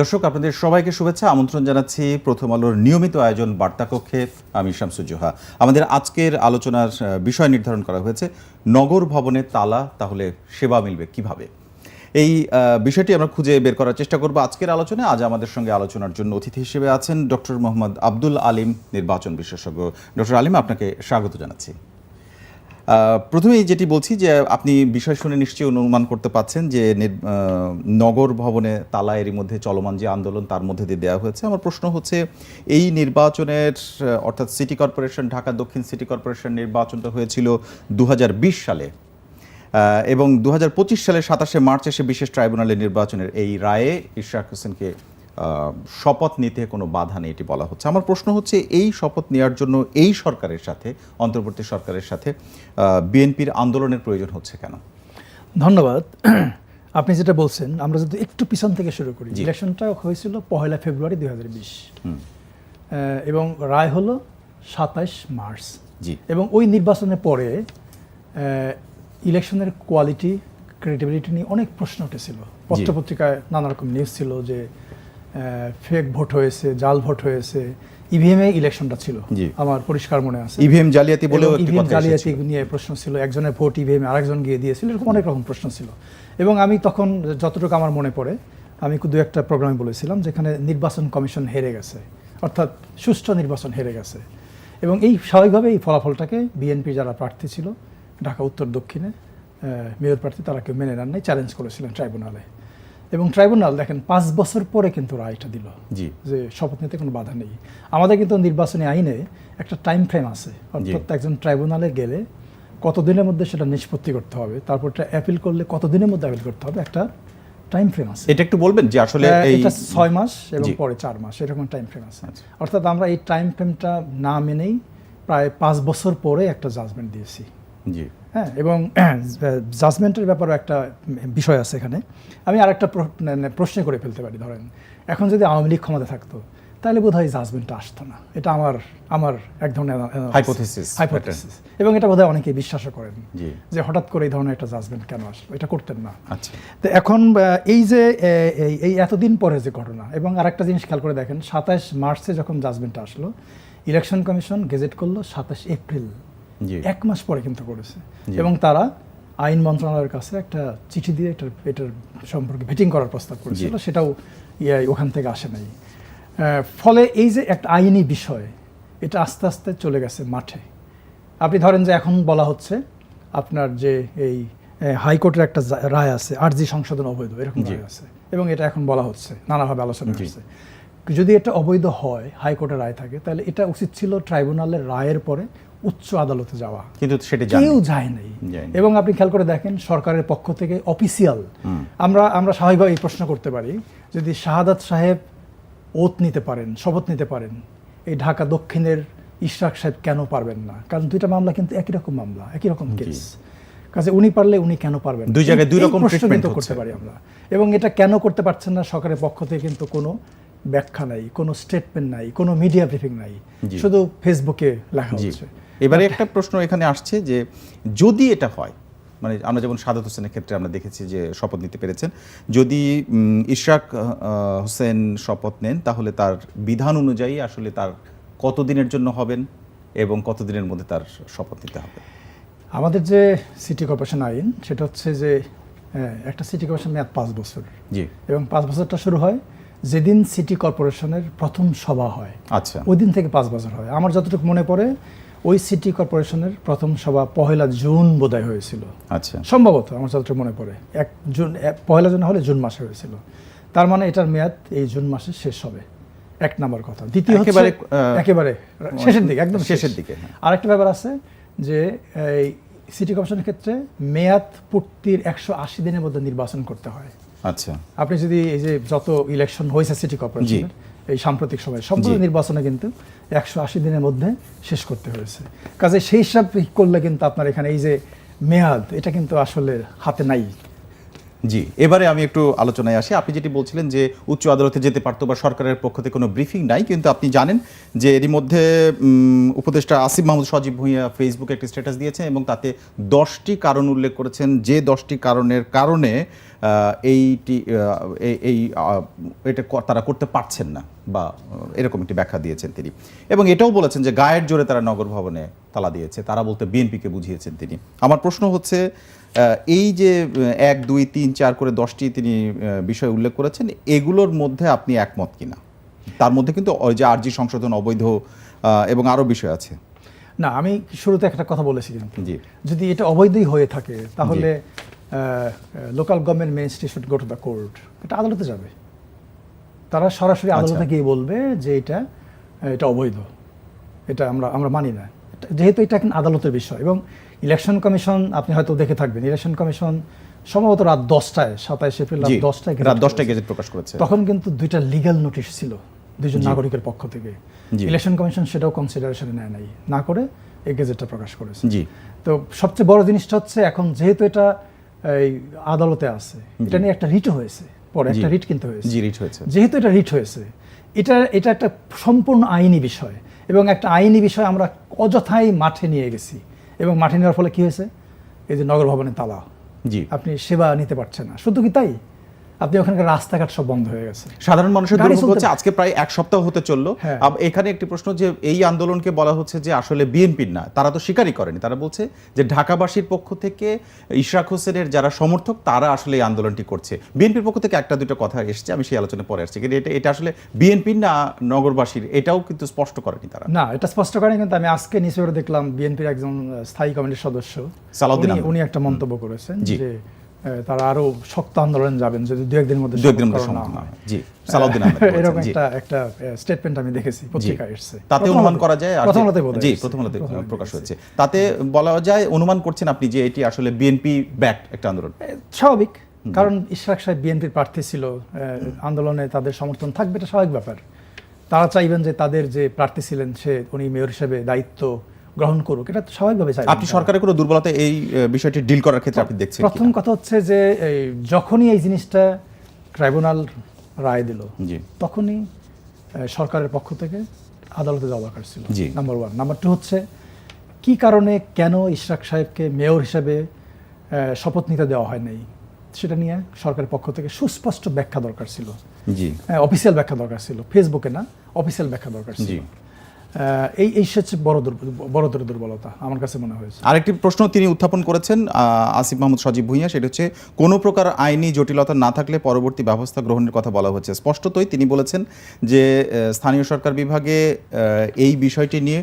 দর্শক, আপনাদের সবাইকে শুভেচ্ছা। আমন্ত্রণ জানাচ্ছি প্রথম আলোর নিয়মিত আয়োজন বার্তাকক্ষে। আমি শামসুজ্জোহা। আমাদের আজকের আলোচনার বিষয় নির্ধারণ করা হয়েছে, নগর ভবনে তালা, তাহলে সেবা মিলবে কীভাবে? এই বিষয়টি আমরা খুঁজে বের করার চেষ্টা করব আজকের আলোচনায়। আজ আমাদের সঙ্গে আলোচনার জন্য অতিথি হিসেবে আছেন ডক্টর মোহাম্মদ আব্দুল আলিম, নির্বাচন বিশেষজ্ঞ। ডক্টর আলিম, আপনাকে স্বাগত জানাচ্ছি। প্রথমেই যেটি বলছি যে আপনি বিষয় শুনে নিশ্চয়ই অনুমান করতে পাচ্ছেন যে নগর ভবনে তালা এরই মধ্যে চলমান যে আন্দোলন তার মধ্যে দিয়ে দেওয়া হয়েছে। আমার প্রশ্ন হচ্ছে, এই নির্বাচনের অর্থাৎ সিটি কর্পোরেশন ঢাকা দক্ষিণ সিটি কর্পোরেশন নির্বাচনটা হয়েছিল দু হাজার বিশ সালে এবং দু সালের সাতাশে মার্চ এসে বিশেষ ট্রাইব্যুনালের নির্বাচনের এই রায়ে ইশরাক হোসেনকে শপথ নিতে কোনো বাধা নেই এটি বলা হচ্ছে। আমার প্রশ্ন হচ্ছে এই শপথ নেওয়ার জন্য এই সরকারের সাথে অন্তর্বর্তী সরকারের সাথে বিএনপির আন্দোলনের প্রয়োজন হচ্ছে কেন? ধন্যবাদ। আপনি যেটা বলছেন আমরা যদি একটু পিছন থেকে শুরু করি ইলেকশনটা হয়েছিল পহেলা ফেব্রুয়ারি দু হাজার বিশ। এবং রায় হলো সাতাইশ মার্চ। জি। এবং ওই নির্বাচনের পরে ইলেকশনের কোয়ালিটি ক্রেডিবিলিটি নিয়ে অনেক প্রশ্ন উঠেছিল। পত্রপত্রিকায় নানা রকম নিউজ ছিল যে ফেক ভোট হয়েছে জাল ভোট হয়েছে ইভিএমে ইলেকশনটা ছিল। আমার পরিষ্কার মনে আছে। ইভিএম জালিয়াতি বলেও একটি ইভিএম জালিয়াতি এসেছিল। নিয়ে প্রশ্ন ছিল একজনের ভোট ইভিএম আরেকজন গিয়ে দিয়েছিল এরকম অনেক রকম প্রশ্ন ছিল। এবং আমি তখন যতটুকু আমার মনে পড়ে আমি দু একটা প্রোগ্রামে বলেছিলাম যেখানে নির্বাচন কমিশন হেরে গেছে অর্থাৎ সুষ্ঠু নির্বাচন হেরে গেছে। এবং এই স্বাভাবিকভাবে এই ফলাফলটাকে বিএনপি যারা প্রার্থী ছিল ঢাকা উত্তর দক্ষিণে মেয়র প্রার্থী তারা কেউ মেনে নেন নাই চ্যালেঞ্জ করেছিলেন ট্রাইব্যুনালে এবং ট্রাইব্যুনাল দেখেন পাঁচ বছর পরে কিন্তু রায়টা দিল জি। যে শপথ নিতে কোনো বাধা নেই। আমাদের কিন্তু নির্বাচনী আইনে একটা টাইম ফ্রেম আছে। অর্থাৎ একজন ট্রাইব্যুনালে গেলে কতদিনের মধ্যে সেটা নিষ্পত্তি করতে হবে তারপর অ্যাপিল করলে কতদিনের মধ্যে অ্যাপিল করতে হবে একটা টাইম ফ্রেম আছে। এটা একটু বলবেন যে আসলে এটা ছয় মাস এবং পরে চার মাস এরকম টাইম ফ্রেম আছে। আচ্ছা। অর্থাৎ আমরা এই টাইম ফ্রেমটা না মেনেই প্রায় পাঁচ বছর পরে একটা জাজমেন্ট দিয়েছি। জি। হ্যাঁ এবং জাজমেন্টের ব্যাপারে একটা বিষয় আছে এখানে। আমি আরেকটা প্র- মানে প্রশ্ন করে ফেলতে পারি ধরেন। এখন যদি আওয়ামী লীগ ক্ষমতা থাকতো তাহলে বোধ হয় জাজমেন্টটা আসতো না। এটা আমার আমার এক ধরনের হাইপোথেসিস এবং এটা বোধহয় অনেকে বিশ্বাসও করেন যে হঠাৎ করে এই ধরনের একটা জাজমেন্ট কেন আসলো? এটা করতেন না। আচ্ছা। তো এখন এই যে এই এতদিন পরে যে ঘটনা এবং আরেকটা জিনিস খেয়াল করে দেখেন সাতাশ মার্চে যখন জাজমেন্টটা আসলো ইলেকশন কমিশন গেজেট করল সাতাশ এপ্রিল। এক মাস পরে কিন্তু করেছে। এবং তারা আইন মন্ত্রণালয়ের কাছে একটা চিঠি দিয়ে এটার এটার সম্পর্কে ভেটিং করার প্রস্তাব করেছিল। সেটাও ইয়ে ওখান থেকে আসে নাই। ফলে এই যে একটা আইনি বিষয় এটা আস্তে আস্তে চলে গেছে মাঠে। আপনি ধরেন যে এখন বলা হচ্ছে আপনার যে এই হাইকোর্টের একটা রায় আছে আরজি সংশোধন অবৈধ এরকম রায় আছে। এবং এটা এখন বলা হচ্ছে নানাভাবে আলোচনা হচ্ছে। যদি এটা অবৈধ হয় হাইকোর্টের রায় থাকে তাহলে এটা উচিত ছিল ট্রাইব্যুনালের রায়ের পরে উচ্চ আদালতে যাওয়া। কিন্তু সেটা কেউ যায় নাই। এবং আপনি খেয়াল করে দেখেন সরকারের পক্ষ থেকে অফিসিয়াল আমরা আমরা স্বাভাবিকভাবে এই প্রশ্ন করতে পারি যদি শাহাদাত সাহেব ওত নিতে পারেন শপথ নিতে পারেন এই ঢাকা দক্ষিণের ইশরাক সাহেব কেন পারবেন না? কারণ দুইটা মামলা কিন্তু একই রকম মামলা একই রকম কেস কাজে উনি পারলে উনি কেন পারবেন দুই জায়গায় দুই রকম হচ্ছে। করতে পারি আমরা। এবং এটা কেন করতে পারছেন না সরকারের পক্ষ থেকে কিন্তু কোনো ব্যাখ্যা নাই কোনো স্টেটমেন্ট নাই কোনো মিডিয়া ব্রিফিং নাই। শুধু ফেসবুকে লেখা হচ্ছে। এবারে একটা প্রশ্ন এখানে আসছে যে যদি এটা হয় মানে আমরা যেমন সাদাত হোসেনের ক্ষেত্রে আমরা দেখেছি যে শপথ নিতে পেরেছেন যদি ইশরাক হোসেন শপথ নেন তাহলে তার বিধান অনুযায়ী আসলে তার কতদিনের জন্য হবেন এবং কতদিনের মধ্যে তার শপথ নিতে হবে? আমাদের যে সিটি কর্পোরেশন আইন সেটা হচ্ছে যে একটা সিটি কর্পোরেশন মেয়াদ পাঁচ বছর। জি। এবং পাঁচ বছরটা শুরু হয় যেদিন সিটি কর্পোরেশনের প্রথম সভা হয়। আচ্ছা। ওই দিন থেকে পাঁচ বছর হয়। আমার যতটুকু মনে পড়ে ওই সিটি কর্পোরেশনের প্রথম সভা পহেলা জুন বোধহয় হয়েছিল। আচ্ছা। সম্ভবত আমার যতটুকু মনে পড়ে। এক জুন পহেলা জুন হলে জুন মাসে হয়েছিল। তার মানে এটার মেয়াদ এই জুন মাসে শেষ হবে। এক নাম্বার কথা। দ্বিতীয় একেবারে, একেবারে শেষের দিকে একদম শেষের দিকে, হ্যাঁ। আরেকটা ব্যাপার আছে যে এই সিটি কর্পোরেশনের ক্ষেত্রে মেয়াদ পূর্তির একশো আশি দিনের মধ্যে নির্বাচন করতে হয়। আচ্ছা। আপনি যদি এই যে যত ইলেকশন হয়েছে সিটি কর্পোরেশনের এই সাম্প্রতিক সময়। সবগুলো নির্বাচনে কিন্তু একশো আশি দিনের মধ্যে শেষ করতে হয়েছে। কাজে সেই হিসাব করলে কিন্তু আপনার এখানে এই যে মেয়াদ এটা কিন্তু আসলে হাতে নাই। জি, এবারে আমি একটু আলোচনায় আসি। আপনি যেটি বলছিলেন যে উচ্চ আদালতে যেতে পারতো বা সরকারের পক্ষ থেকে কোনো ব্রিফিং নাই, কিন্তু আপনি জানেন যে এরই মধ্যে উপদেষ্টা আসিফ মাহমুদ সজীব ভুঁইয়া ফেসবুকে একটি স্ট্যাটাস দিয়েছেন এবং তাতে দশটি কারণ উল্লেখ করেছেন। যে দশটি কারণের কারণে এইটি এই- এটা তারা করতে পারছেন না বা এরকম একটি ব্যাখ্যা দিয়েছেন তিনি। এবং এটাও বলেছেন যে গায়ের জোরে তারা নগর ভবনে তালা দিয়েছে। তারা বলতে বিএনপিকে বুঝিয়েছেন তিনি। আমার প্রশ্ন হচ্ছে এই যে এক দুই তিন চার করে দশটি তিনি বিষয় উল্লেখ করেছেন এগুলোর মধ্যে আপনি একমত কিনা? তার মধ্যে কিন্তু ওই যে আরজি সংশোধন অবৈধ এবং আরও বিষয় আছে। না আমি শুরুতে একটা কথা বলেছি কিন্তু। জি। যদি এটা অবৈধই হয়ে থাকে তাহলে local government ministry should go to the court এটা আদালতে যাবে। তারা সরাসরি আদালতে আচ্ছা। গিয়ে বলবে যে এটা এটা অবৈধ। এটা আমরা আমরা মানি না। যেহেতু এটা এখন আদালতের বিষয় এবং ইলেকশন কমিশন আপনি হয়তো দেখে থাকবেন ইলেকশন কমিশন সম্ভবত রাত দশটায় সাতাইশ এপ্রিল রাত দশটায় রাত দশটায় গেজেট প্রকাশ করেছে। তখন কিন্তু দুইটা লিগ্যাল নোটিশ ছিল দুইজন নাগরিকের পক্ষ থেকে। ইলেকশন কমিশন সেটাও কনসিডারেশনে নেয় নাই না করে এই গেজেটটা প্রকাশ করেছে। জি। তো সবচেয়ে বড় জিনিসটা হচ্ছে এখন যেহেতু এটা এই আদালতে আছে এটা নিয়ে একটা রিট হয়েছে পরে একটা রিট কিনতে হয়েছে। জি রিট হয়েছে। যেহেতু এটা রিট হয়েছে এটা এটা একটা সম্পূর্ণ আইনি বিষয়। এবং একটা আইনি বিষয় আমরা অযথাই মাঠে নিয়ে গেছি। এবং মাঠে নেওয়ার ফলে কি হয়েছে? এই যে নগর ভবনে তালা। জি। আপনি সেবা নিতে পারছেন না। শুধু কি তাই? আপনি ওখানকার রাস্তাঘাট সব বন্ধ হয়ে গেছে। সাধারণ মানুষের দুর্ভোগ হচ্ছে আজকে প্রায় এক সপ্তাহ হতে চলল। হ্যাঁ। এখানে একটি প্রশ্ন যে এই আন্দোলনকে বলা হচ্ছে যে আসলে বিএনপির না তারা তো স্বীকারই করেনি। তারা বলছে যে ঢাকাবাসীর পক্ষ থেকে ইশরাক হোসেনের যারা সমর্থক তারা আসলে এই আন্দোলনটি করছে। বিএনপির পক্ষ থেকে একটা দুটো কথা এসেছে আমি সেই আলোচনা পরে আসছি। কিন্তু এটা এটা আসলে বিএনপির না নগরবাসীর এটাও কিন্তু স্পষ্ট করেনি তারা। না এটা স্পষ্ট করেনি কিন্তু আমি আজকে করে দেখলাম বিএনপির একজন স্থায়ী কমিটির সদস্য। সালাউদ্দিন উনি- একটা মন্তব্য করেছেন যে তারা আরও শক্ত আন্দোলন যাবেন যদি দু একদিনের মধ্যে দু একদিনের মধ্যে সম্ভব জি সালাউদ্দিন আহমেদ এরকম একটা একটা স্টেটমেন্ট আমি দেখেছি পত্রিকায় এসেছে। তাতে অনুমান করা যায় প্রথম আলোতে জি প্রথম আলোতে প্রকাশ হয়েছে। তাতে বলা যায় অনুমান করছেন আপনি যে এটি আসলে বিএনপি ব্যাক একটা আন্দোলন। স্বাভাবিক। কারণ ইশরাক সাহেব বিএনপির প্রার্থী ছিল আন্দোলনে তাদের সমর্থন থাকবে এটা স্বাভাবিক ব্যাপার। তারা চাইবেন যে তাদের যে প্রার্থী ছিলেন সে উনি মেয়র হিসেবে দায়িত্ব গ্রহণ করুক এটা তো স্বাভাবিকভাবে চাইবেন আপনি সরকারের কোনো দুর্বলতা এই বিষয়টি ডিল করার ক্ষেত্রে আপনি দেখছেন প্রথম কথা হচ্ছে যে যখনই এই জিনিসটা ট্রাইব্যুনাল রায় দিল তখনই সরকারের পক্ষ থেকে আদালতে যাওয়া দরকার ছিল নাম্বার ওয়ান নাম্বার টু হচ্ছে কি কারণে কেন ইশরাক সাহেবকে মেয়র হিসেবে শপথ নিতে দেওয়া হয় নাই? সেটা নিয়ে সরকারের পক্ষ থেকে সুস্পষ্ট ব্যাখ্যা দরকার ছিল। জি। অফিসিয়াল ব্যাখ্যা দরকার ছিল। ফেসবুকে না অফিসিয়াল ব্যাখ্যা দরকার ছিল। এই এই হচ্ছে বড় বড়দের দুর্বলতা আমার কাছে মনে হয়েছে। আরেকটি প্রশ্ন তিনি উত্থাপন করেছেন আসিফ মাহমুদ সজীব ভুঁইয়া, সেটা হচ্ছে, কোনো প্রকার আইনি জটিলতা না থাকলে পরবর্তী ব্যবস্থা গ্রহণের কথা বলা হচ্ছে স্পষ্টতই তিনি বলেছেন যে স্থানীয় সরকার বিভাগে এই বিষয়টি নিয়ে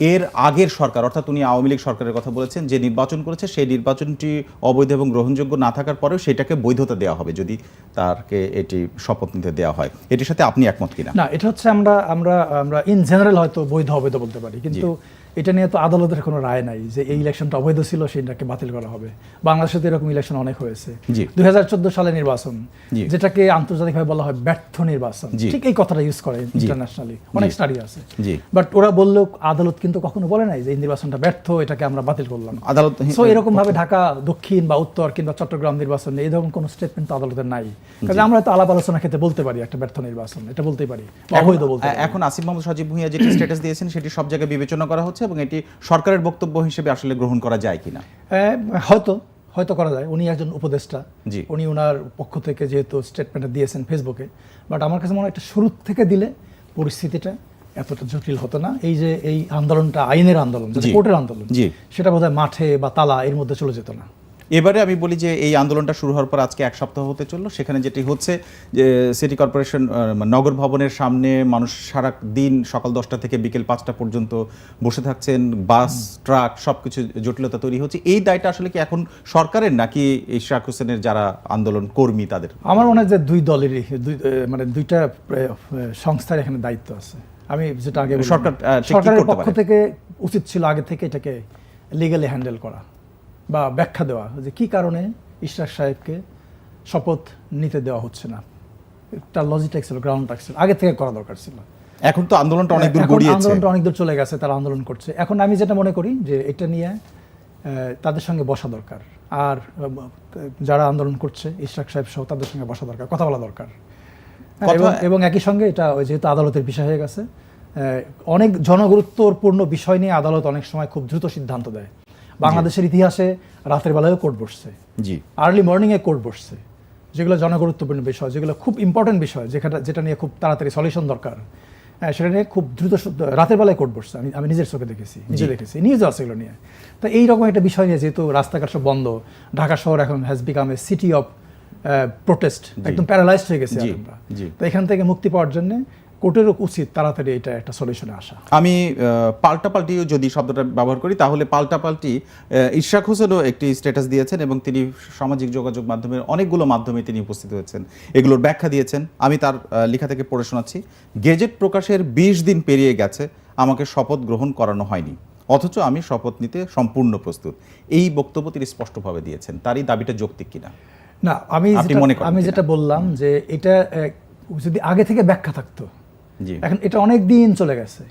এর আগের সরকার অর্থাৎ উনি আওয়ামী লীগ সরকারের কথা বলেছেন যে নির্বাচন করেছে সেই নির্বাচনটি অবৈধ এবং গ্রহণযোগ্য না থাকার পরেও সেটাকে বৈধতা দেওয়া হবে যদি তারকে এটি শপথ নিতে দেওয়া হয়। এটির সাথে আপনি একমত কিনা? না এটা হচ্ছে আমরা আমরা আমরা ইন জেনারেল হয়তো বৈধ অবৈধ বলতে পারি। কিন্তু এটা নিয়ে তো আদালতের কোনো রায় নাই যে এই ইলেকশনটা অবৈধ ছিল সেটাকে বাতিল করা হবে। বাংলাদেশে তো এরকম ইলেকশন অনেক হয়েছে। দুই হাজার চোদ্দ সালে নির্বাচন যেটাকে আন্তর্জাতিকভাবে বলা হয় ব্যর্থ নির্বাচন। ঠিক এই কথাটা ইউজ করে ইন্টারন্যাশনালি অনেক স্টাডি আছে। বাট ওরা বললেও আদালত কিন্তু কখনো বলে নাই যে এই নির্বাচনটা ব্যর্থ এটাকে আমরা বাতিল করলাম। আদালত সো এরকম ভাবে ঢাকা দক্ষিণ বা উত্তর কিংবা চট্টগ্রাম নির্বাচন এই ধরনের কোনো স্টেটমেন্ট তো আদালতের নাই। কাজে আমরা তো আলাপ আলোচনা ক্ষেত্রে বলতে পারি একটা ব্যর্থ নির্বাচন এটা বলতেই পারি। অবৈধ বলতে এখন আসিফ মোহাম্মদ সজীব ভুঁইয়া যেটি স্ট্যাটাস দিয়েছেন সেটি সব জায়গায় বিবেচনা করা হচ্ছে। এবং এটি সরকারের বক্তব্য হিসেবে আসলে গ্রহণ করা যায় কিনা? হ্যাঁ, হয়তো হয়তো করা যায়। উনি একজন উপদেষ্টা। জি। উনি ওনার পক্ষ থেকে যেহেতু স্টেটমেন্টটা দিয়েছেন ফেসবুকে বাট আমার কাছে মনে হয় একটা শুরু থেকে দিলে পরিস্থিতিটা এতটা জটিল হতো না। এই যে এই আন্দোলনটা আইনের আন্দোলন কোর্টের আন্দোলন সেটা বোধহয় মাঠে বা তালা এর মধ্যে চলে যেত না। এবারে আমি বলি যে এই আন্দোলনটা শুরু হওয়ার পর আজকে এক সপ্তাহ হতে চলল। সেখানে যেটি হচ্ছে যে সিটি কর্পোরেশন নগর ভবনের সামনে মানুষ সারা দিন সকাল দশটা থেকে বিকেল পাঁচটা পর্যন্ত বসে থাকছেন। বাস ট্রাক সবকিছু জটিলতা তৈরি হচ্ছে। এই দায়টা আসলে কি এখন সরকারের নাকি ইশরাক হোসেনের যারা আন্দোলন কর্মী তাদের? আমার মনে হয় যে দুই দলেরই দুই মানে দুইটা সংস্থার এখানে দায়িত্ব আছে। আমি যেটা আগে সরকার, সরকারের পক্ষ থেকে উচিত ছিল আগে থেকে এটাকে লিগালি হ্যান্ডেল করা। বা ব্যাখ্যা দেওয়া যে কি কারণে ইশরাক সাহেবকে শপথ নিতে দেওয়া হচ্ছে না। তার লজিটাক ছিল গ্রাউন্ডটাক ছিল আগে থেকে করা দরকার ছিল। এখন তো আন্দোলনটা অনেক দূর গড়িয়েছে। আন্দোলনটা অনেক দূর চলে গেছে তারা আন্দোলন করছে। এখন আমি যেটা মনে করি যে এটা নিয়ে তাদের সঙ্গে বসা দরকার। আর যারা আন্দোলন করছে ইশরাক সাহেব সহ তাদের সঙ্গে বসা দরকার কথা বলা দরকার। হ্যাঁ, এবং- একই সঙ্গে এটা ওই যেহেতু আদালতের বিষয় হয়ে গেছে অনেক জনগুরুত্বপূর্ণ বিষয় নিয়ে আদালত অনেক সময় খুব দ্রুত সিদ্ধান্ত দেয়। বাংলাদেশের ইতিহাসে রাতের বেলায়ও কোর্ট বসছে। জি। আর্লি মর্নিংয়ে কোর্ট বসছে। যেগুলো জনগুরুত্বপূর্ণ বিষয় যেগুলো খুব ইম্পর্টেন্ট বিষয় যেটা যেটা নিয়ে খুব তাড়াতাড়ি সলিউশন দরকার। হ্যাঁ সেটা নিয়ে খুব দ্রুত রাতের বেলায় কোর্ট বসছে। আমি আমি নিজের চোখে দেখেছি নিজে দেখেছি নিউজ আছে এগুলো নিয়ে। তো এইরকম একটা বিষয় নিয়ে যেহেতু রাস্তাঘাট সব বন্ধ ঢাকা শহর এখন has become a city of protest একদম প্যারালাইজড হয়ে গেছে আমরা। তো এখান থেকে মুক্তি পাওয়ার জন্য কোর্টেরও উচিত তাড়াতাড়ি এটা একটা সলিউশনে আসা। আমি পাল্টাপাল্টিও যদি শব্দটা ব্যবহার করি তাহলে পাল্টাপাল্টি আহ, ইশরাক হোসেনও একটি স্ট্যাটাস দিয়েছেন এবং তিনি সামাজিক যোগাযোগ মাধ্যমের অনেকগুলো মাধ্যমে তিনি উপস্থিত হয়েছেন। এগুলোর ব্যাখ্যা দিয়েছেন। আমি তার লেখা থেকে পড়ে শোনাচ্ছি। গেজেট প্রকাশের বিশ দিন পেরিয়ে গেছে আমাকে শপথ গ্রহণ করানো হয়নি। অথচ আমি শপথ নিতে সম্পূর্ণ প্রস্তুত। এই বক্তব্য তিনি স্পষ্টভাবে দিয়েছেন। তারই দাবিটা যৌক্তিক কিনা? না আমি মনে আমি যেটা বললাম যে এটা যদি আগে থেকে ব্যাখ্যা থাকতো এখন এটা অনেক দিন চলে গেছে।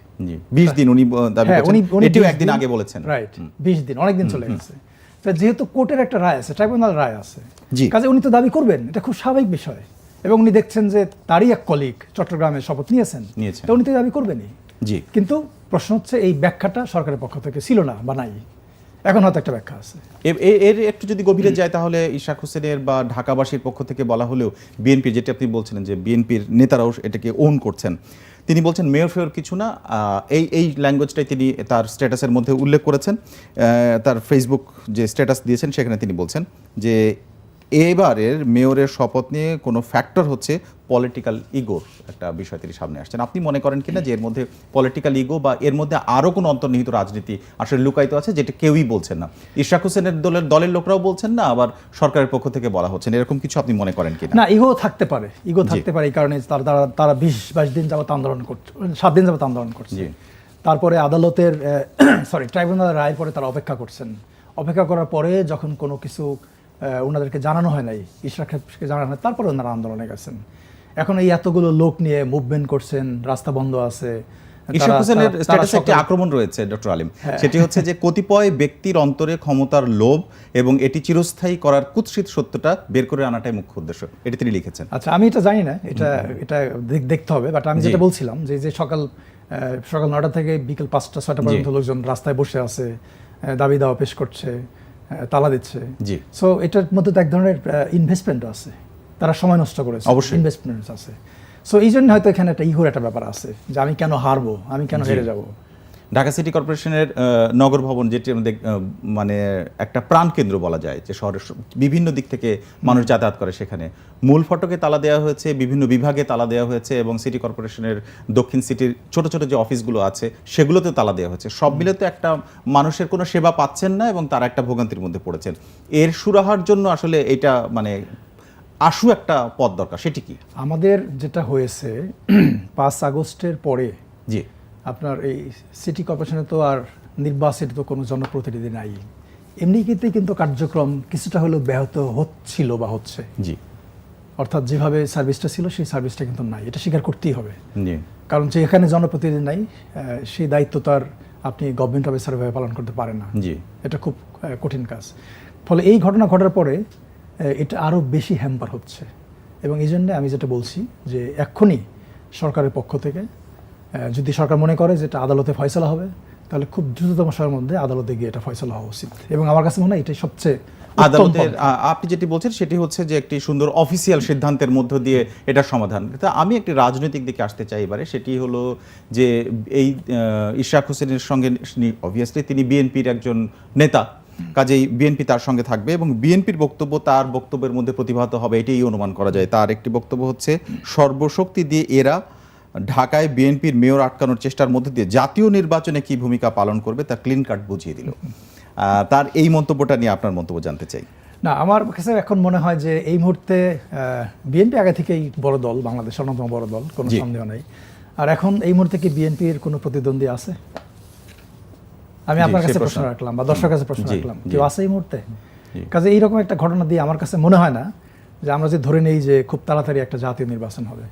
বিশ দিন উনি দাবি হ্যাঁ, করছেন। এটিও একদিন আগে বলেছেন। রাইট বিশ দিন অনেক দিন চলে গেছে। তো যেহেতু কোর্টের একটা রায় আছে ট্রাইব্যুনাল রায় আছে কাজে উনি তো দাবি করবেন এটা খুব স্বাভাবিক বিষয়। এবং উনি দেখছেন যে তারই এক কলিগ চট্টগ্রামে শপথ নিয়েছেন। নিয়েছেন। তো উনি তো দাবি করবেনই। জি। কিন্তু প্রশ্ন হচ্ছে এই ব্যাখ্যাটা সরকারের পক্ষ থেকে ছিল না বা নাই। এখন হয়তো একটা ব্যাখ্যা আছে। এর একটু যদি গভীরে যায় তাহলে ইশাক হোসেনের বা ঢাকাবাসীর পক্ষ থেকে বলা হলেও বিএনপি যেটা আপনি বলছিলেন যে বিএনপির নেতারাও এটাকে ওন করছেন, তিনি বলছেন মেয়র ফেয়র কিছু না এই এই ল্যাঙ্গুয়েজটাই তিনি তার স্ট্যাটাসের মধ্যে উল্লেখ করেছেন তার ফেসবুক যে স্ট্যাটাস দিয়েছেন সেখানে তিনি বলছেন যে এবারের মেয়রের শপথ নিয়ে কোনো ফ্যাক্টর হচ্ছে পলিটিক্যাল ইগোর একটা বিষয় তিনি সামনে আসছেন। আপনি মনে করেন কিনা যে এর মধ্যে পলিটিক্যাল ইগো বা এর মধ্যে আরও কোনো অন্তর্নিহিত রাজনীতি আসলে লুকায়িত আছে যেটা কেউই বলছেন না? ইশাক হোসেনের দলের দলের লোকরাও বলছেন না আবার সরকারের পক্ষ থেকে বলা হচ্ছে। এরকম কিছু আপনি মনে করেন কিনা? না ইগো থাকতে পারে। ইগো থাকতে পারে এই কারণে তারা তারা তারা বিশ বাইশ দিন যাবত আন্দোলন করছে সাত দিন যাবত আন্দোলন করছে। তারপরে আদালতের সরি ট্রাইব্যুনাল রায়ের পরে তারা অপেক্ষা করছেন। অপেক্ষা করার পরে যখন কোনো কিছু ওনাদেরকে জানানো হয় নাই ইশরাককে জানানো হয় তারপরে ওনারা আন্দোলনে গেছেন। এখন এই এতগুলো লোক নিয়ে মুভমেন্ট করছেন রাস্তা বন্ধ আছে হোসেনের স্ট্যাটাসে একটি আক্রমণ রয়েছে ডক্টর আলিম। সেটি হচ্ছে যে কতিপয় ব্যক্তির অন্তরে ক্ষমতার লোভ এবং এটি চিরস্থায়ী করার কুৎসিত সত্যটা বের করে আনাটাই মুখ্য উদ্দেশ্য। এটি তিনি লিখেছেন। আচ্ছা আমি এটা জানি না এটা এটা দেখ- দেখতে হবে বাট আমি যেটা বলছিলাম যে যে সকাল সকাল নটা থেকে বিকেল পাঁচটা ছয়টা পর্যন্ত লোকজন রাস্তায় বসে আছে দাবি দাওয়া পেশ করছে তালা দিচ্ছে। জি। সো এটার মধ্যে তো এক ধরনের ইনভেস্টমেন্ট আছে। তারা সময় নষ্ট করেছে। অবশ্যই। ইনভেস্টমেন্ট আছে। সো এই জন্য হয়তো এখানে একটা ইহুর একটা ব্যাপার আছে যে আমি কেন হারবো? আমি কেন হেরে যাব? ঢাকা সিটি কর্পোরেশনের নগর ভবন যেটি আমাদের মানে একটা প্রাণকেন্দ্র বলা যায় যে শহরের বিভিন্ন দিক থেকে মানুষ যাতায়াত করে সেখানে। মূল ফটকে তালা দেওয়া হয়েছে বিভিন্ন বিভাগে তালা দেওয়া হয়েছে এবং সিটি কর্পোরেশনের দক্ষিণ সিটির ছোট ছোট যে অফিসগুলো আছে সেগুলোতে তালা দেওয়া হয়েছে। সব মিলে তো একটা মানুষের কোনো সেবা পাচ্ছেন না এবং তারা একটা ভোগান্তির মধ্যে পড়েছেন। এর সুরাহার জন্য আসলে এটা মানে আশু একটা পথ দরকার সেটি কি? আমাদের যেটা হয়েছে পাঁচ আগস্টের পরে জি। আপনার এই সিটি কর্পোরেশনে তো আর নির্বাচিত তো কোনো জনপ্রতিনিধি নাই। এমনি কিন্তু কিন্তু কার্যক্রম কিছুটা হলেও ব্যাহত হচ্ছিল বা হচ্ছে। জি। অর্থাৎ যেভাবে সার্ভিসটা ছিল সেই সার্ভিসটা কিন্তু নাই। এটা স্বীকার করতেই হবে। কারণ যে এখানে জনপ্রতিনিধি নাই সেই দায়িত্ব তার আপনি গভর্নমেন্ট অফিসার ভাবে পালন করতে পারেন না। জি। এটা খুব কঠিন কাজ। ফলে এই ঘটনা ঘটার পরে এটা আরও বেশি হ্যাম্পার হচ্ছে। এবং এই জন্য আমি যেটা বলছি যে এক্ষুনি সরকারের পক্ষ থেকে যদি সরকার মনে করে যে এটা আদালতে ফয়সলা হবে তাহলে খুব দ্রুততম সময়ের মধ্যে আদালতে গিয়ে এটা ফয়সলা হওয়া উচিত। এবং আমার কাছে মনে হয় এটাই সবচেয়ে আদালতের আপনি যেটি বলছেন সেটি হচ্ছে যে একটি সুন্দর অফিসিয়াল সিদ্ধান্তের মধ্য দিয়ে এটার সমাধান। তা আমি একটি রাজনৈতিক দিকে আসতে চাই এবারে সেটি হলো যে এই ইশরাক হোসেনের সঙ্গে অবভিয়াসলি তিনি বিএনপির একজন নেতা কাজেই বিএনপি তার সঙ্গে থাকবে এবং বিএনপির বক্তব্য তার বক্তব্যের মধ্যে প্রতিভাত হবে এটাই অনুমান করা যায়। তার একটি বক্তব্য হচ্ছে সর্বশক্তি দিয়ে এরা ঢাকায় বিএনপির মেয়র আটকানোর চেষ্টার মধ্যে দিয়ে জাতীয় নির্বাচনে কি ভূমিকা পালন করবে তা ক্লিন কাট বুঝিয়ে দিল। তার এই মন্তব্যটা নিয়ে আপনার মন্তব্য জানতে চাই। না আমার কাছে এখন মনে হয় যে এই মুহূর্তে বিএনপি আগে থেকেই বড় দল বাংলাদেশের অন্যতম বড় দল কোনো সন্দেহ নেই। আর এখন এই মুহূর্তে কি বিএনপির কোনো প্রতিদ্বন্দ্বী আছে? আমি আপনার কাছে প্রশ্ন। রাখলাম। বা দর্শকের কাছে প্রশ্ন রাখলাম। কেউ আছে এই মুহূর্তে। কাজে এইরকম একটা ঘটনা দিয়ে আমার কাছে মনে হয় না যে আমরা যে ধরে নেই যে খুব তাড়াতাড়ি একটা জাতীয় নির্বাচন হবে।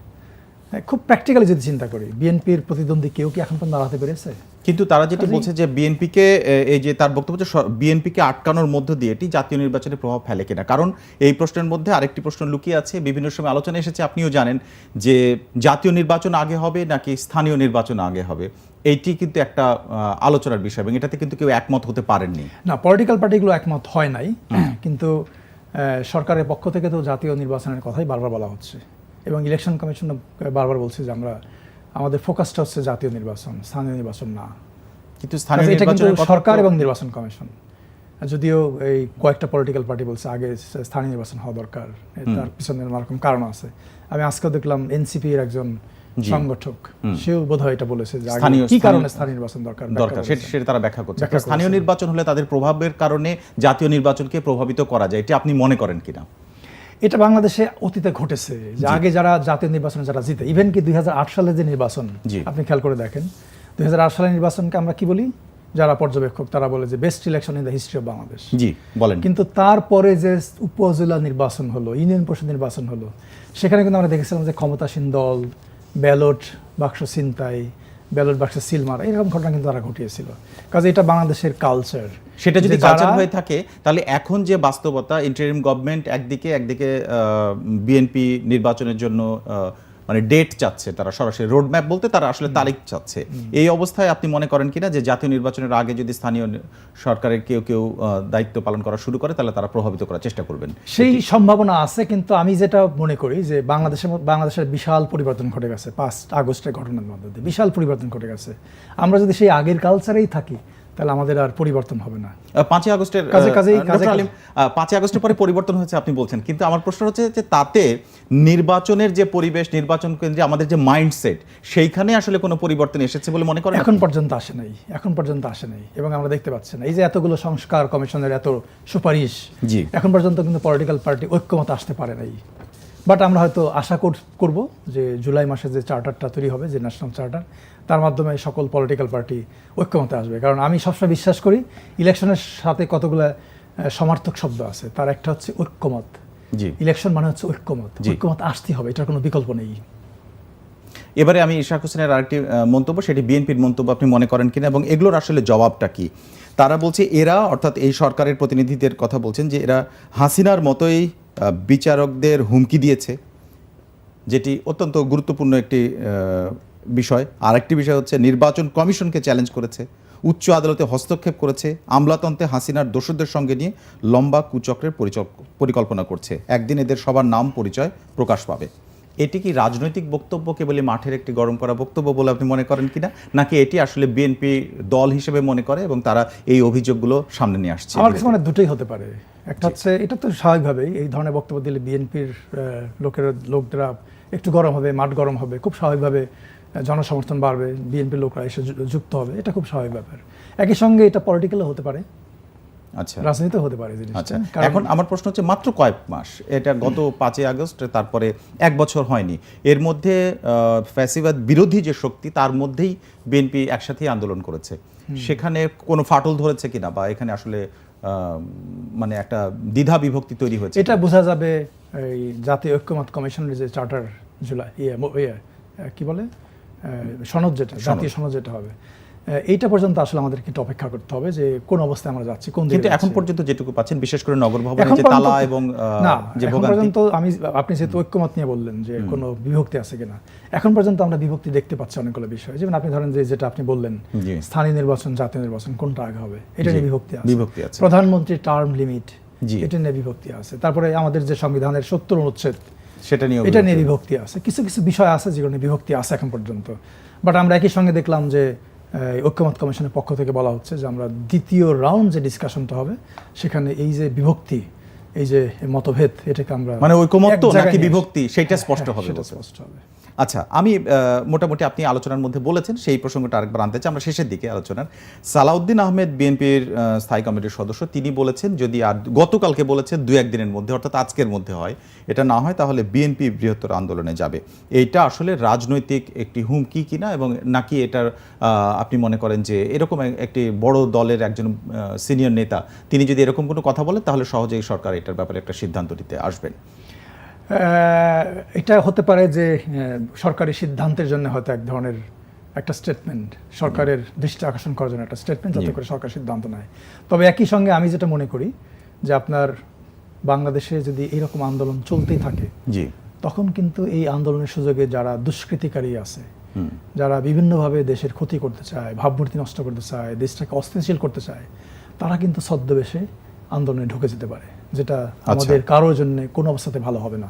খুব প্র্যাকটিক্যালি যদি চিন্তা করি বিএনপির প্রতিদ্বন্দ্বী কেউ কি এখন পর্যন্ত দাঁড়াতে পেরেছে? কিন্তু তারা যেটি বলছে যে বিএনপিকে এই যে তার বক্তব্য যে বিএনপিকে আটকানোর মধ্য দিয়ে এটি জাতীয় নির্বাচনে প্রভাব ফেলে কিনা। কারণ এই প্রশ্নের মধ্যে আরেকটি প্রশ্ন লুকিয়ে আছে বিভিন্ন সময় আলোচনা এসেছে আপনিও জানেন যে জাতীয় নির্বাচন আগে হবে নাকি স্থানীয় নির্বাচন আগে হবে? এইটি কিন্তু একটা আলোচনার বিষয় এবং এটাতে কিন্তু কেউ একমত হতে পারেননি। না পলিটিক্যাল পার্টিগুলো একমত হয় নাই কিন্তু সরকারের পক্ষ থেকে তো জাতীয় নির্বাচনের কথাই বারবার বলা হচ্ছে। এবং ইলেকশন কমিশন বারবার বলছে যে আমরা আমাদের ফোকাসটা হচ্ছে জাতীয় নির্বাচন স্থানীয় নির্বাচন না। কিন্তু স্থানীয় এটা কিন্তু সরকার এবং নির্বাচন কমিশন যদিও এই কয়েকটা পলিটিক্যাল পার্টি বলছে আগে স্থানীয় নির্বাচন হওয়া দরকার তার পিছনে নানা রকম কারণ আছে। আমি আজকেও দেখলাম এনসিপি এর একজন সংগঠক সেও বোধহয় এটা বলেছে যে কি কারণে স্থানীয়- স্থানীয় নির্বাচন দরকার দরকার সেটা সেটা তারা ব্যাখ্যা করছে। স্থানীয় নির্বাচন হলে তাদের প্রভাবের কারণে জাতীয় নির্বাচনকে প্রভাবিত করা যায় এটি আপনি মনে করেন কিনা? এটা বাংলাদেশে অতীতে ঘটেছে যে আগে যারা জাতীয় নির্বাচনে যারা জিতে ইভেন কি দুই হাজার আট সালে যে নির্বাচন। আপনি খেয়াল করে দেখেন দুই হাজার আট সালের নির্বাচনকে আমরা কি বলি? যারা পর্যবেক্ষক তারা বলে যে best election in the history of Bangladesh জি বলেন। কিন্তু তারপরে যে উপজেলা নির্বাচন হলো ইউনিয়ন পরিষদ নির্বাচন হলো সেখানে কিন্তু আমরা দেখেছিলাম যে ক্ষমতাসীন দল ব্যালট বাক্স ছিনতাই ব্যালট বাক্স সিল মারা এরকম ঘটনা কিন্তু তারা ঘটিয়েছিল। কাজে এটা বাংলাদেশের কালচার সেটা যদি কালচার হয়ে থাকে তাহলে এখন যে বাস্তবতা ইন্টারিম গভর্নমেন্ট একদিকে একদিকে বিএনপি নির্বাচনের জন্য মানে ডেট চাচ্ছে তারা সরাসরি রোড ম্যাপ বলতে তারা আসলে তারিখ চাচ্ছে। এই অবস্থায় আপনি মনে করেন কিনা যে জাতীয় নির্বাচনের আগে যদি স্থানীয় সরকারের কেউ কেউ দায়িত্ব পালন করা শুরু করে তাহলে তারা প্রভাবিত করার চেষ্টা করবেন। সেই সম্ভাবনা আছে কিন্তু আমি যেটা মনে করি যে বাংলাদেশের বাংলাদেশের বিশাল পরিবর্তন ঘটে গেছে। পাঁচ আগস্টের ঘটনার মধ্যে বিশাল পরিবর্তন ঘটে গেছে। আমরা যদি সেই আগের কালচারেই থাকি তাহলে আমাদের আর পরিবর্তন হবে না। পাঁচই আগস্টের কাজে- কাজে- পাঁচই আগস্টের পরে পরিবর্তন হয়েছে আপনি বলছেন। কিন্তু আমার প্রশ্ন হচ্ছে যে তাতে নির্বাচনের যে পরিবেশ নির্বাচন কেন্দ্রে আমাদের যে মাইন্ডসেট সেইখানে আসলে কোনো পরিবর্তন এসেছে বলে মনে করেন এখন পর্যন্ত আসে নাই। এখন পর্যন্ত আসে নাই। এবং আমরা দেখতে পাচ্ছি না এই যে এতগুলো সংস্কার কমিশনের এত সুপারিশ জি। এখন পর্যন্ত কিন্তু পলিটিক্যাল পার্টি ঐক্যমত আসতে পারে নাই। বাট আমরা হয়তো আশা কর- করব যে জুলাই মাসে যে চার্টারটা তৈরি হবে যে ন্যাশনাল চার্টার তার মাধ্যমে সকল পলিটিক্যাল পার্টি ঐক্যমতে আসবে। কারণ আমি সবসময় বিশ্বাস করি ইলেকশনের সাথে কতগুলো সমার্থক শব্দ আছে তার একটা হচ্ছে ঐক্যমত। ইলেকশন মানে হচ্ছে ঐক্যমত। ঐক্যমত আসতে হবে এটার কোনো বিকল্প নেই। এবারে আমি ইশাক হোসেনের আরেকটি মন্তব্য সেটি বিএনপির মন্তব্য আপনি মনে করেন কিনা এবং এগুলোর আসলে জবাবটা কি? তারা বলছে এরা অর্থাৎ এই সরকারের প্রতিনিধিদের কথা বলছেন যে এরা হাসিনার মতোই বিচারকদের হুমকি দিয়েছে যেটি অত্যন্ত গুরুত্বপূর্ণ একটি বিষয় আরেকটি বিষয় হচ্ছে নির্বাচন কমিশনকে চ্যালেঞ্জ করেছে উচ্চ আদালতে হস্তক্ষেপ করেছে আমলাতন্ত্রে হাসিনার দোষদের সঙ্গে নিয়ে লম্বা কুচক্রের পরিকল্পনা করছে। একদিন এদের সবার নাম পরিচয় প্রকাশ পাবে। এটি কি রাজনৈতিক বক্তব্য কেবলই মাঠের একটি গরম করা বক্তব্য বলে আপনি মনে করেন কিনা? নাকি এটি আসলে বিএনপি দল হিসেবে মনে করে এবং তারা এই অভিযোগগুলো সামনে নিয়ে আসছে? আমার কাছে মনে দুটোই হতে পারে। একটা হচ্ছে এটা তো স্বাভাবিকভাবেই এই ধরনের বক্তব্য দিলে বিএনপির লোকের লোকরা একটু গরম হবে মাঠ গরম হবে খুব স্বাভাবিকভাবে জনসমর্থন বাড়বে বিএনপির লোকরা এসে যুক্ত হবে এটা খুব স্বাভাবিক ব্যাপার। একই সঙ্গে এটা পলিটিক্যালও হতে পারে। আচ্ছা। রাজনীতিও হতে পারে জিনিসটা। আচ্ছা। এখন আমার প্রশ্ন হচ্ছে মাত্র কয়েক মাস এটা গত পাঁচই আগস্ট তারপরে এক বছর হয়নি। এর মধ্যে ফ্যাসিবাদ বিরোধী যে শক্তি তার মধ্যেই বিএনপি একসাথেই আন্দোলন করেছে। সেখানে কোনো ফাটল ধরেছে কিনা বা এখানে আসলে মানে একটা দ্বিধা বিভক্তি তৈরি হয়েছে এটা বোঝা যাবে এই জাতীয় ঐক্যমত কমিশনের যে চার্টার জুলাই ইয়ে ইয়ে কি বলে? সনদ যেটা জাতীয় সনদ যেটা হবে। এইটা পর্যন্ত আসলে আমাদেরকে একটু অপেক্ষা করতে হবে যে কোন অবস্থায় আমরা যাচ্ছি কোন কিন্তু এখন পর্যন্ত যেটুকু পাচ্ছেন বিশেষ করে নগর ভবনের যে তালা এবং না যে এখন পর্যন্ত আমি আপনি যেহেতু ঐক্যমত নিয়ে বললেন যে কোনো বিভক্তি আছে কিনা এখন পর্যন্ত আমরা বিভক্তি দেখতে পাচ্ছি অনেকগুলো বিষয়। যেমন আপনি ধরেন যে যেটা আপনি বললেন স্থানীয় নির্বাচন জাতীয় নির্বাচন কোনটা আগে হবে? এটা নিয়ে বিভক্তি আছে। বিভক্তি আছে। প্রধানমন্ত্রী টার্ম লিমিট। এটা নিয়ে বিভক্তি আছে। তারপরে আমাদের যে সংবিধানের সত্তর অনুচ্ছেদ সেটা নিয়ে এটা নিয়ে বিভক্তি আছে। কিছু কিছু বিষয় আছে যেগুলো নিয়ে বিভক্তি আছে এখন পর্যন্ত। বাট আমরা একই সঙ্গে দেখলাম যে ঐক্যমত কমিশনের পক্ষ থেকে বলা হচ্ছে যে আমরা দ্বিতীয় রাউন্ড যে ডিসকাশনটা হবে সেখানে এই যে বিভক্তি এই যে মতভেদ এটাকে আমরা মানে ঐকমত্য এক নাকি বিভক্তি সেটা স্পষ্ট হ্যাঁ, হবে সেটা স্পষ্ট হবে। আচ্ছা আমি মোটামুটি আপনি আলোচনার মধ্যে বলেছেন, সেই প্রসঙ্গটা আরেকবার আনতে চাই। আমরা শেষের দিকে আলোচনার। সালাউদ্দিন আহমেদ বিএনপির স্থায়ী কমিটির সদস্য, তিনি বলেছেন, যদি আর গতকালকে বলেছেন দু একদিনের মধ্যে, অর্থাৎ আজকের মধ্যে হয়, এটা না হয়, তাহলে বিএনপি বৃহত্তর আন্দোলনে যাবে। এইটা আসলে রাজনৈতিক একটি হুমকি কিনা এবং নাকি এটার আপনি মনে করেন যে এরকম এক- একটি বড় দলের একজন সিনিয়র নেতা, তিনি যদি এরকম কোনো কথা বলেন, তাহলে সহজেই সরকার এটার ব্যাপারে একটা সিদ্ধান্ত নিতে আসবেন। এটা হতে পারে যে সরকারি সিদ্ধান্তের জন্য হয়তো এক ধরনের একটা স্টেটমেন্ট সরকারের দৃষ্টি আকর্ষণ করার জন্য একটা স্টেটমেন্ট যাতে করে সরকার সিদ্ধান্ত নেয়। তবে একই সঙ্গে আমি যেটা মনে করি যে আপনার বাংলাদেশে যদি এরকম আন্দোলন চলতেই থাকে জি। তখন কিন্তু এই আন্দোলনের সুযোগে যারা দুষ্কৃতিকারী আছে যারা বিভিন্নভাবে দেশের ক্ষতি করতে চায় ভাবমূর্তি নষ্ট করতে চায় দেশটাকে অস্থিতিশীল করতে চায় তারা কিন্তু ছদ্মবেশে আন্দোলনে ঢুকে যেতে পারে। যেটা আমাদের কারোর জন্য কোনো অবস্থাতে ভালো হবে না।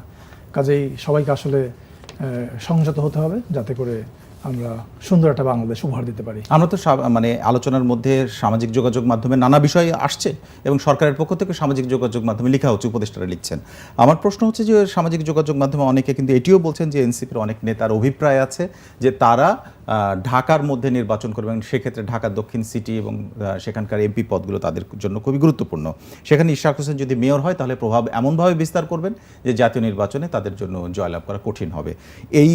কাজেই সবাইকে আসলে আহ, সংযত হতে হবে যাতে করে আমরা সুন্দর একটা বাংলাদেশ উপহার দিতে পারি। আমরা তো মানে আলোচনার মধ্যে সামাজিক যোগাযোগ মাধ্যমে নানা বিষয় আসছে এবং সরকারের পক্ষ থেকে সামাজিক যোগাযোগ মাধ্যমে লেখা হচ্ছে, উপদেষ্টারা লিখছেন। আমার প্রশ্ন হচ্ছে যে সামাজিক যোগাযোগ মাধ্যমে অনেকে কিন্তু এটিও বলছেন যে এনসিপির অনেক নেতার অভিপ্রায় আছে যে তারা ঢাকার মধ্যে নির্বাচন করবেন সেক্ষেত্রে ঢাকার দক্ষিণ সিটি এবং সেখানকার এমপি পদগুলো তাদের জন্য খুবই গুরুত্বপূর্ণ। সেখানে ইশাক হোসেন যদি মেয়র হয়, তাহলে প্রভাব এমনভাবে বিস্তার করবেন যে জাতীয় নির্বাচনে তাদের জন্য জয়লাভ করা কঠিন হবে। এই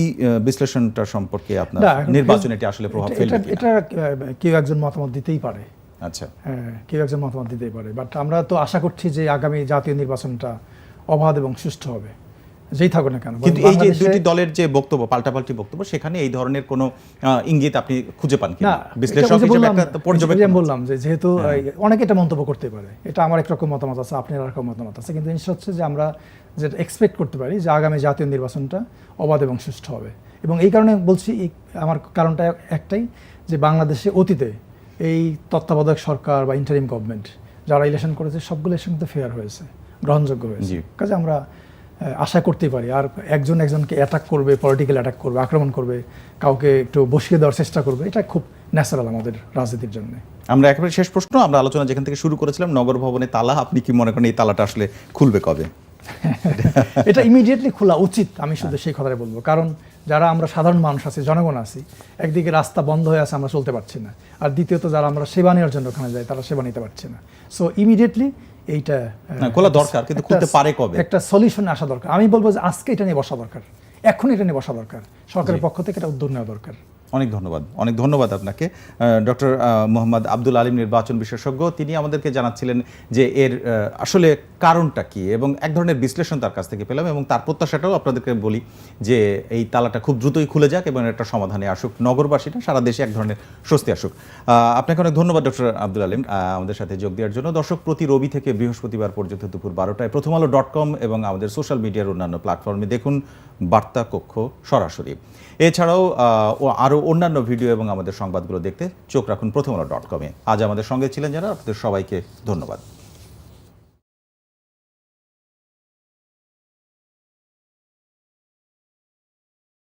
বিশ্লেষণটা সম্পর্কে আপনার আসলে প্রভাব ফেলবে এটা- কেউ একজন মতামত দিতেই পারে। আচ্ছা। হ্যাঁ কেউ একজন মতামত দিতেই পারে। বাট আমরা তো আশা করছি যে আগামী জাতীয় নির্বাচনটা অবাধ এবং সুষ্ঠু হবে। যেই থাকুক না কেন কিন্তু এই যে দুটি দলের যে বক্তব্য পাল্টাপাল্টি বক্তব্য সেখানে এই ধরনের কোনো ইঙ্গিত আপনি খুঁজে পান না কিনা বিশ্লেষক হিসেবে একটা পর্যবেক্ষণ বললাম যে যেহেতু অনেকে এটা মন্তব্য করতে পারে। এটা আমার একরকম মতামত আছে আপনার একরকম মতামত আছে। কিন্তু জিনিসটা হচ্ছে যে আমরা যেটা এক্সপেক্ট করতে পারি যে আগামী জাতীয় নির্বাচনটা অবাধ এবং সুষ্ঠু হবে। এবং এই কারণে বলছি আমার কারণটা একটাই যে বাংলাদেশে অতীতে এই তত্ত্বাবধায়ক সরকার বা ইন্টারিম গভর্নমেন্ট যারা ইলেকশন করেছে সবগুলো ইলেকশন কিন্তু ফেয়ার হয়েছে গ্রহণযোগ্য হয়েছে। কাজে আমরা আশা করতেই পারি আর একজন একজনকে অ্যাটাক করবে পলিটিক্যাল অ্যাটাক করবে আক্রমণ করবে কাউকে একটু বসিয়ে দেওয়ার চেষ্টা করবে এটা খুব ন্যাচারাল আমাদের রাজনীতির জন্য। আমরা একেবারে শেষ প্রশ্ন আমরা আলোচনা যেখান থেকে শুরু করেছিলাম নগর ভবনে তালা আপনি কি মনে করেন এই তালাটা আসলে খুলবে কবে? এটা ইমিডিয়েটলি খোলা উচিত আমি শুধু সেই কথাটাই বলব। কারণ যারা আমরা সাধারণ মানুষ আছি জনগণ আছি একদিকে রাস্তা বন্ধ হয়ে আছে আমরা চলতে পারছি না। আর দ্বিতীয়ত যারা আমরা সেবা নেওয়ার জন্য ওখানে যাই তারা সেবা নিতে পারছে না। সো ইমিডিয়েটলি এইটা খোলা দরকার, কিন্তু খুলতে পারে কবে? একটা সলিউশন আসা দরকার। আমি বলব যে আজকে এটা নিয়ে বসা দরকার। এখন এটা নিয়ে বসা দরকার। সরকারের পক্ষ থেকে এটা উদ্যোগ নেওয়া দরকার। অনেক ধন্যবাদ। অনেক ধন্যবাদ আপনাকে। ডক্টর মোহাম্মদ আব্দুল আলিম নির্বাচন বিশেষজ্ঞ, তিনি আমাদেরকে জানাচ্ছিলেন যে এর আসলে কারণটা কি এবং এক ধরনের বিশ্লেষণ তার কাছ থেকে পেলাম এবং তার প্রত্যাশাটাও আপনাদেরকে বলি যে এই তালাটা খুব দ্রুতই খুলে যাক এবং একটা সমাধানে আসুক। নগরবাসীরা সারা দেশে এক ধরনের স্বস্তি আসুক। আপনাকে অনেক ধন্যবাদ ডক্টর আব্দুল আলিম আমাদের সাথে যোগ দেওয়ার জন্য। দর্শক, প্রতি রবি থেকে বৃহস্পতিবার পর্যন্ত দুপুর বারোটায় প্রথম আলো ডট কম এবং আমাদের সোশ্যাল মিডিয়ার অন্যান্য প্ল্যাটফর্মে দেখুন। বার্তা কক্ষ সরাসরি। এছাড়াও আরও অন্যান্য ভিডিও এবং আমাদের সংবাদগুলো দেখতে চোখ রাখুন প্রথম আলো ডট কমে। আজ আমাদের সঙ্গে ছিলেন যারা, আপনাদের সবাইকে ধন্যবাদ।